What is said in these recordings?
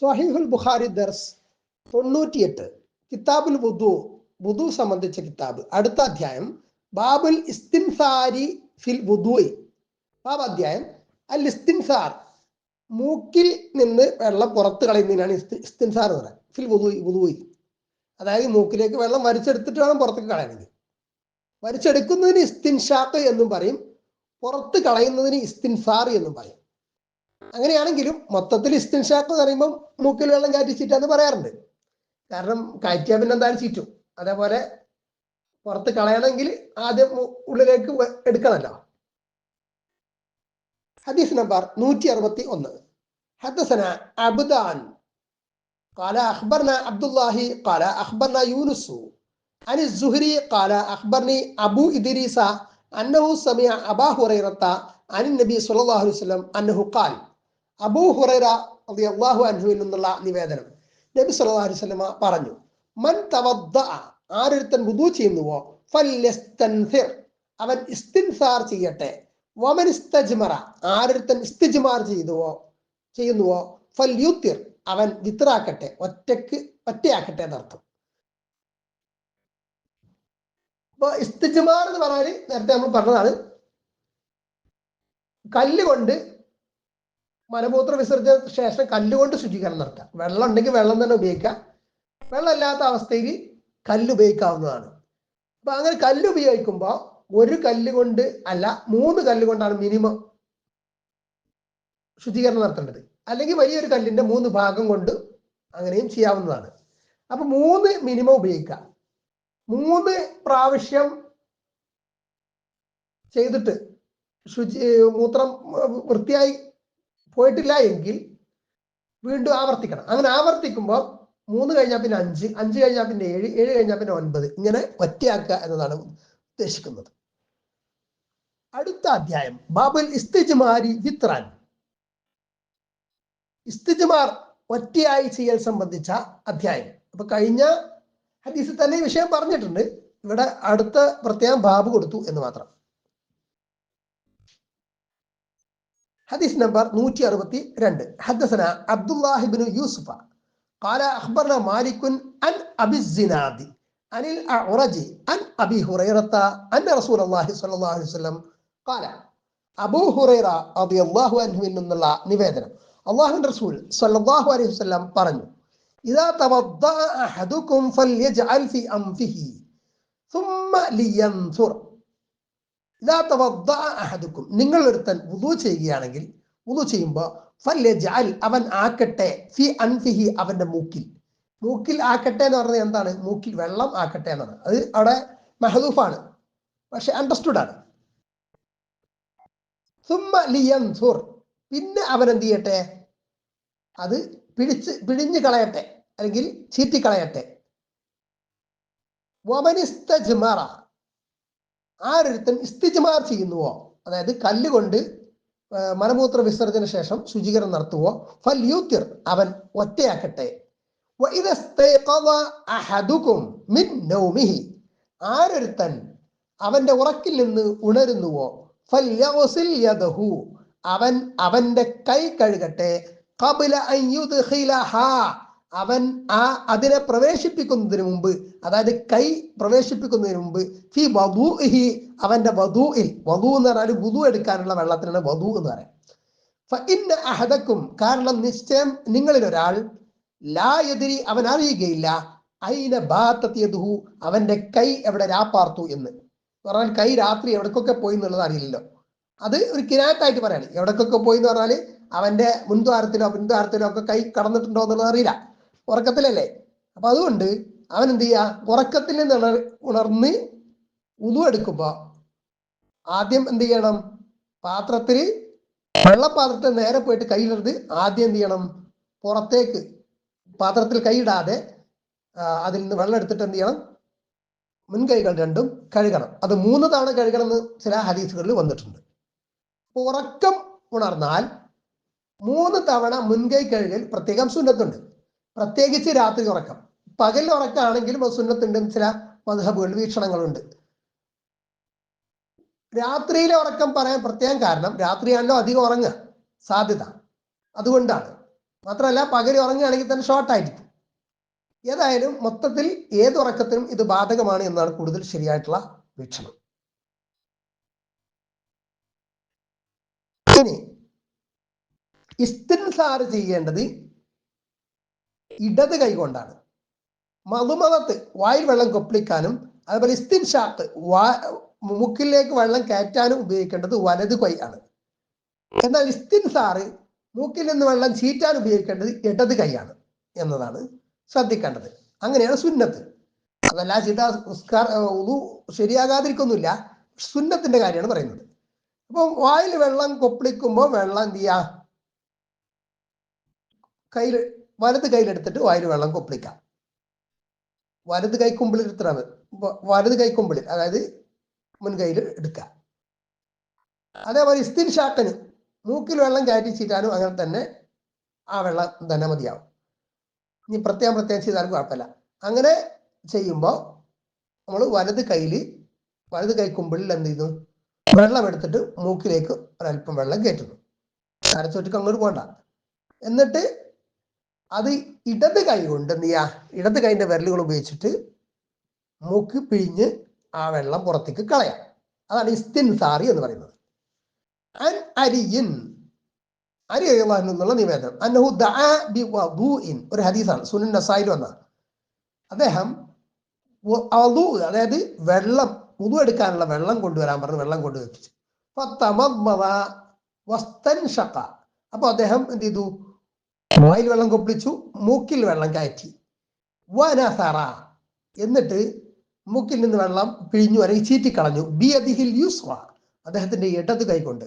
സ്വഹീഹുൽ ബുഖാരി ദർസ് തൊണ്ണൂറ്റിയെട്ട്. കിതാബുൽ വുദു വുദു സംബന്ധിച്ച കിതാബ്. അടുത്ത അധ്യായം. ബാബുൽ ഇസ്തിൻസാരി ഫിൽ വുദുയി. ബാബ് അധ്യായം. അൽ ഇസ്തിൻസാർ. മൂക്കിൽ നിന്ന് വെള്ളം പുറത്ത് കളയുന്നതിനാണ് ഇസ്തിൻസാർ എന്ന് പറയുന്നത്. ഫിൽ വുദുയി വുദുയി. അതായത് മൂക്കിലേക്ക് വെള്ളം വലിച്ചെടുത്തിട്ട് വേണം പുറത്തേക്ക് കളയണമെങ്കിൽ വലിച്ചെടുക്കുന്നതിന് ഇസ്തിൻഷാക്ക് എന്നും പറയും. പുറത്ത് കളയുന്നതിന് ഇസ്തിൻസാർ എന്നും പറയും. അങ്ങനെയാണെങ്കിലും മൊത്തത്തിൽ ഇസ്തിൻഷാക്ക് എന്ന് പറയുമ്പോൾ മൂക്കിൽ വെള്ളം കയറ്റി ചീറ്റാന്ന് പറയാറുണ്ട് കാരണം കയറ്റിയാൽ പിന്നെ എന്തായാലും ചീറ്റും അതേപോലെ പുറത്ത് കളയണമെങ്കിൽ ആദ്യം മു- ഉള്ളിലേക്ക് വെ- എടുക്കണമല്ലോ ഹദീസ് നമ്പർ നൂറ്റി അറുപത്തി ഒന്ന് حدثنا عبدان قال أخبرنا عبد الله قال أخبرنا يونس عن الزهري قال أخبرني أبو إدريس أنه سمع أبا هريرة عن النبي صلى الله عليه وسلم أنه قال അബൂ ഹുറൈറ റളിയല്ലാഹു അൻഹുവിൽ നിന്നുള്ള നിവേദനം നബി സല്ലല്ലാഹു അലൈഹി വസല്ലമ പറഞ്ഞു മൻ തവദ്ദ ആരൊരുത്തൻ വുദു ചെയ്യുന്നുവോ ഫല്യസ്തൻഫിർ അവൻ ഇസ്തിൻസാർ ചെയ്യട്ടെ. വമൻ ഇസ്തജ്മറ ആരൊരുത്തൻ ഇസ്തിജ്മാർ ചെയ്തുവോ ചെയ്യുന്നുവോ ഫല്യുത്തിർ അവൻ വിത്രാക്കട്ടെ ഒറ്റയ്ക്ക് ഒറ്റയാക്കട്ടെ എന്നർത്ഥം. ഇപ്പൊ ഇസ്തിജ്മാർ എന്ന് പറഞ്ഞാൽ നേരത്തെ നമ്മൾ പറഞ്ഞതാണ് കല്ലുകൊണ്ട് മലമൂത്ര വിസർജന ശേഷം കല്ലുകൊണ്ട് ശുചീകരണം നടത്താം വെള്ളം ഉണ്ടെങ്കിൽ വെള്ളം തന്നെ ഉപയോഗിക്കാം വെള്ളമില്ലാത്ത അവസ്ഥയിൽ കല്ല് ഉപയോഗിക്കാവുന്നതാണ്. അപ്പൊ അങ്ങനെ കല്ല് ഉപയോഗിക്കുമ്പോൾ ഒരു കല്ലുകൊണ്ട് അല്ല മൂന്ന് കല്ല് കൊണ്ടാണ് മിനിമം ശുചീകരണം നടത്തേണ്ടത്. അല്ലെങ്കിൽ വലിയൊരു കല്ലിന്റെ മൂന്ന് ഭാഗം കൊണ്ട് അങ്ങനെയും ചെയ്യാവുന്നതാണ്. അപ്പൊ മൂന്ന് മിനിമം ഉപയോഗിക്കാം മൂന്ന് പ്രാവശ്യം ചെയ്തിട്ട് ശുചി മൂത്രം വൃത്തിയായി പോയിട്ടില്ല എങ്കിൽ വീണ്ടും ആവർത്തിക്കണം. അങ്ങനെ ആവർത്തിക്കുമ്പോൾ മൂന്ന് കഴിഞ്ഞാൽ പിന്നെ അഞ്ച് അഞ്ച് കഴിഞ്ഞാൽ പിന്നെ ഏഴ് ഏഴ് കഴിഞ്ഞാൽ പിന്നെ ഒൻപത്. ഇങ്ങനെ ഒറ്റയാക്കുക എന്നതാണ് ഉദ്ദേശിക്കുന്നത്. അടുത്ത അധ്യായം. ബാബുൽ ഇസ്തിജ്മാരി വിത്രാൻ. ഇസ്തിജ്മാർ ഒറ്റയായി ചെയ്യൽ സംബന്ധിച്ച അധ്യായം. അപ്പൊ കഴിഞ്ഞ ഹദീസിൽ തന്നെ ഈ വിഷയം പറഞ്ഞിട്ടുണ്ട്. ഇവിടെ അടുത്ത പ്രത്യേകം ബാബ് കൊടുത്തു എന്ന് മാത്രം. حديث نمبر نوتي أربتي رند حدثنا عبد الله بن يوسف قال أخبرنا مالك عن أبي الزناد عن الأعرج عن أبي هريرة أن رسول الله صلى الله عليه وسلم قال أبو هريرة رضي الله عنه من الله نبيذنا الله الرسول صلى الله عليه وسلم പറഞ്ഞു إذا توضأ أحدكم فليجعل في أنفه ثم لينثر ഇതാ തവദ്ദ അഹദുക്കും. നിങ്ങൾ ഒരുത്തൻ വുദു ചെയ്യുകയാണെങ്കിൽ വുദു ചെയ്യുമ്പോൾ അവൻ ആക്കട്ടെ ഫി അൻഫിഹി അവന്റെ മൂക്കിൽ. മൂക്കിൽ ആക്കട്ടെ എന്ന് പറഞ്ഞത് എന്താണ്? മൂക്കിൽ വെള്ളം ആക്കട്ടെ എന്നാണ്. അത് അവിടെ മെഹദൂഫാണ്. പക്ഷെ അണ്ടർസ്റ്റുഡ് ആണ് പിന്നെ അവൻ എന്ത് ചെയ്യട്ടെ? അത് പിടിച്ച് പിഴിഞ്ഞു കളയട്ടെ. അല്ലെങ്കിൽ ചീറ്റിക്കളയട്ടെ. ആരൊരുത്തൻ ഇസ്തിജ്മാർ ചെയ്യുന്നുവോ? അതായത് കല്ലുകൊണ്ട് മലമൂത്ര വിസർജന ശേഷം ശുചീകരണം നടത്തുവോ? ഫൽ യൂത്തിർ അവൻ ഒറ്റയാക്കട്ടെ. ആരൊരുത്തൻ അവന്റെ ഉറക്കിൽ നിന്ന് ഉണരുന്നുവോ? അവൻ അവന്റെ കൈ കഴുകട്ടെ. അവൻ ആ അതിനെ പ്രവേശിപ്പിക്കുന്നതിന് മുമ്പ് അതായത് കൈ പ്രവേശിപ്പിക്കുന്നതിന് മുമ്പ് ഫി വധു ഹി അവന്റെ വധൂയിൽ വധു എന്ന് പറഞ്ഞാൽ വുധു എടുക്കാനുള്ള വെള്ളത്തിനാണ് വധു എന്ന് പറയാം. അഹദക്കും കാരണം നിശ്ചയം നിങ്ങളിൽ ഒരാൾ ലാ എതിരി അവൻ അറിയുകയില്ല അയിന ബാത്തത്തിയതുഹു അവന്റെ കൈ എവിടെ രാപ്പാർത്തു എന്ന്. പറഞ്ഞാൽ കൈ രാത്രി എവിടേക്കൊക്കെ പോയി എന്നുള്ളത് അറിയില്ലല്ലോ. അത് ഒരു കിരാത്തായിട്ട് പറയാണ്. എവിടേക്കൊക്കെ പോയി എന്ന് പറഞ്ഞാൽ അവന്റെ മുൻദ്വാരത്തിലോ പിൻദ്വാരത്തിലോ ഒക്കെ കൈ കടന്നിട്ടുണ്ടോ എന്നുള്ളത് അറിയില്ല. ഉറക്കത്തിലല്ലേ? അപ്പൊ അതുകൊണ്ട് അവൻ എന്ത് ചെയ്യാ? ഉറക്കത്തിൽ നിന്ന് ഉണർന്ന് ഉതു എടുക്കുമ്പോ ആദ്യം എന്ത് ചെയ്യണം? പാത്രത്തിൽ വെള്ളപ്പാത്രത്തിൽ നേരെ പോയിട്ട് കൈയിടരുത് ആദ്യം എന്ത് ചെയ്യണം? പുറത്തേക്ക് പാത്രത്തിൽ കൈയിടാതെ അതിൽ നിന്ന് വെള്ളം എടുത്തിട്ട് എന്ത് ചെയ്യണം? മുൻകൈകൾ രണ്ടും കഴുകണം. അത് മൂന്ന് തവണ കഴുകണം എന്ന് ചില ഹദീസുകളിൽ വന്നിട്ടുണ്ട്. ഉറക്കം ഉണർന്നാൽ മൂന്ന് തവണ മുൻകൈ കഴുകൽ പ്രത്യേകം സുന്നത്തുണ്ട്. പ്രത്യേകിച്ച് രാത്രി ഉറക്കം. പകൽ ഉറക്കമാണെങ്കിലും അത് സുന്നത്തുണ്ടെന്ന് ചില മധുഹബുകൾ വീക്ഷണങ്ങളുണ്ട്. രാത്രിയിലെ ഉറക്കം പറയാൻ പ്രത്യേകം കാരണം രാത്രിയാണല്ലോ അധികം ഉറങ്ങുക. സാധ്യത. അതുകൊണ്ടാണ്. മാത്രമല്ല പകൽ ഉറങ്ങുകയാണെങ്കിൽ തന്നെ ഷോർട്ട് ആയിരിക്കും. ഏതായാലും മൊത്തത്തിൽ ഏത് ഉറക്കത്തിനും ഇത് ബാധകമാണ് എന്നാണ് കൂടുതൽ ശരിയായിട്ടുള്ള വീക്ഷണം. ഇനി ഇസ്തിൻസാർ ചെയ്യേണ്ടത് ഇടത് കൈ കൊണ്ടാണ്. മധുമതത്ത് വായിൽ വെള്ളം കൊപ്പിളിക്കാനും അതുപോലെ ഇസ്തിൻഷാത്ത് വാ മൂക്കിലേക്ക് വെള്ളം കയറ്റാനും ഉപയോഗിക്കേണ്ടത് വലത് കൈ ആണ്. എന്നാൽ ഇസ്തിൻസാറ് മൂക്കിൽ നിന്ന് വെള്ളം ചീറ്റാൻ ഉപയോഗിക്കേണ്ടത് ഇടത് കൈയാണ് എന്നതാണ് ശ്രദ്ധിക്കേണ്ടത്. അങ്ങനെയാണ് സുന്നത്ത്. അതല്ല ചിത ഉസ്കാർ ശരിയാകാതിരിക്കൊന്നുമില്ല. സുന്നത്തിന്റെ കാര്യമാണ് പറയുന്നത്. അപ്പം വായിൽ വെള്ളം കൊപ്പിളിക്കുമ്പോൾ വെള്ളം എന്ത് ചെയ്യുക കയ്യിൽ വലത് കയ്യിലെടുത്തിട്ട് വായിൽ വെള്ളം കൊപ്പിളിക്കാം. വലത് കൈ കുമ്പിളിൽ എടുത്താൽ വലത് കൈ കുമ്പിളിൽ അതായത് മുൻകൈയിൽ എടുക്കുക. അതേപോലെ ഇസ്തിൻ ഷാട്ടിന് മൂക്കിൽ വെള്ളം കയറ്റി ചീറ്റാനും അങ്ങനെ തന്നെ ആ വെള്ളം തന്നെ മതിയാവും. ഇനി പ്രത്യേകം പ്രത്യേകം ചെയ്താലും കുഴപ്പമില്ല. അങ്ങനെ ചെയ്യുമ്പോൾ നമ്മൾ വലത് കയ്യിൽ വലത് കൈ കുമ്പിളിൽ എന്ത് ചെയ്യുന്നു? വെള്ളം എടുത്തിട്ട് മൂക്കിലേക്ക് ഒരല്പം വെള്ളം കയറ്റുന്നു. അരച്ചൊറ്റിക്ക് അങ്ങോട്ട് പോകണ്ട. എന്നിട്ട് അത് ഇടത് കൈ കൊണ്ട് എന്ത് ചെയ്യാ? ഇടത് കൈന്റെ വിരലുകൾ ഉപയോഗിച്ചിട്ട് മൂക്ക് പിഴിഞ്ഞ് ആ വെള്ളം പുറത്തേക്ക് കളയാം. അതാണ് ഇസ്തിൻസാറി എന്ന് പറയുന്നത്. അൻ അരിയിൻ. അരി എന്നുള്ള നിവേദനം. ബി ഒരു ഹദീസാണ്. സുനൻ നസായിൽ വന്ന. അദ്ദേഹം അതായത് വെള്ളം പുതു എടുക്കാനുള്ള വെള്ളം കൊണ്ടുവരാൻ പറഞ്ഞു വെള്ളം കൊണ്ടുവച്ചു. അപ്പൊ അദ്ദേഹം എന്ത് ചെയ്തു? വായിൽ വെള്ളം കൊപ്പിളിച്ചു മൂക്കിൽ വെള്ളം കയറ്റി. വനസറ. എന്നിട്ട് മൂക്കിൽ നിന്ന് വെള്ളം പിഴിഞ്ഞു അല്ലെങ്കിൽ ചീറ്റിക്കളഞ്ഞു. ബി അതിഹിൽ യുസ്വ. അദ്ദേഹത്തിന്റെ ഇടത് കൈകൊണ്ട്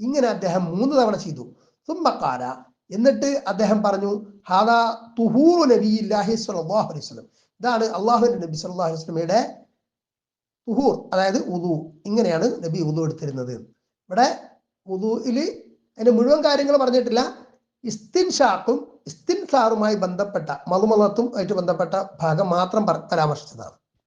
ഇങ്ങനെ അദ്ദേഹം മൂന്ന് തവണ ചെയ്തു. സുമ്മക്കാല എന്നിട്ട് അദ്ദേഹം പറഞ്ഞു ഹാദാ തുഹൂറു സ്വല്ലല്ലാഹു അലൈഹി വസല്ലം. ഇതാണ് അള്ളാഹുവിന്റെ നബി സല്ലല്ലാഹു അലൈഹി വസല്ലമയുടെ തുഹൂർ അതായത് ഉദു ഇങ്ങനെയാണ് നബി ഉദു എടുത്തിരുന്നത്. ഇവിടെ ഉദുയിൽ അതിന്റെ മുഴുവൻ കാര്യങ്ങൾ പറഞ്ഞിട്ടില്ല. ഇസ്തിൻഷാക്കും ഇസ്തിൻസാറുമായി ബന്ധപ്പെട്ട മധുമലത്തും ആയിട്ട് ബന്ധപ്പെട്ട ഭാഗം മാത്രം പര- പരാമർശിച്ചതാണ്.